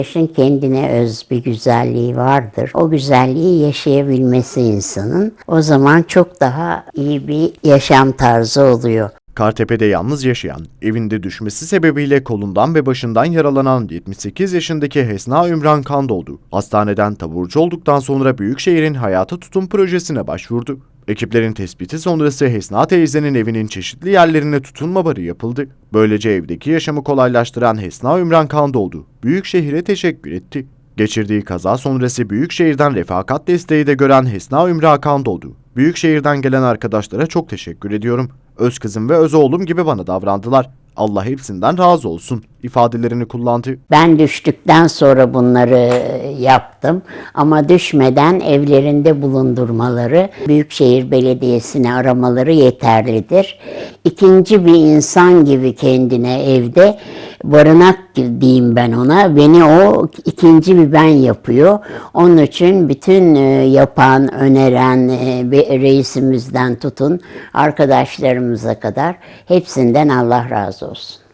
Yaşın kendine öz bir güzelliği vardır. O güzelliği yaşayabilmesi insanın o zaman çok daha iyi bir yaşam tarzı oluyor. Kartepe'de yalnız yaşayan, evinde düşmesi sebebiyle kolundan ve başından yaralanan 78 yaşındaki Hesna Ümran Kandoğdu, hastaneden taburcu olduktan sonra Büyükşehir'in Hayata Tutum projesine başvurdu. Ekiplerin tespiti sonrası Hesna teyzenin evinin çeşitli yerlerine tutunma barı yapıldı. Böylece evdeki yaşamı kolaylaştıran Hesna Ümran Kandoğdu, Büyükşehir'e teşekkür etti. Geçirdiği kaza sonrası Büyükşehir'den refakat desteği de gören Hesna Ümran Kandoğdu, Büyükşehir'den gelen arkadaşlara çok teşekkür ediyorum. Öz kızım ve öz oğlum gibi bana davrandılar. Allah hepsinden razı olsun ifadelerini kullandı. Ben düştükten sonra bunları yaptım ama düşmeden evlerinde bulundurmaları, Büyükşehir Belediyesi'ni aramaları yeterlidir. İkinci bir insan gibi kendine evde barınak diyeyim ben ona. Beni o ikinci bir ben yapıyor. Onun için bütün e, yapan, öneren e, reisimizden tutun arkadaşlarımıza kadar hepsinden Allah razı olsun.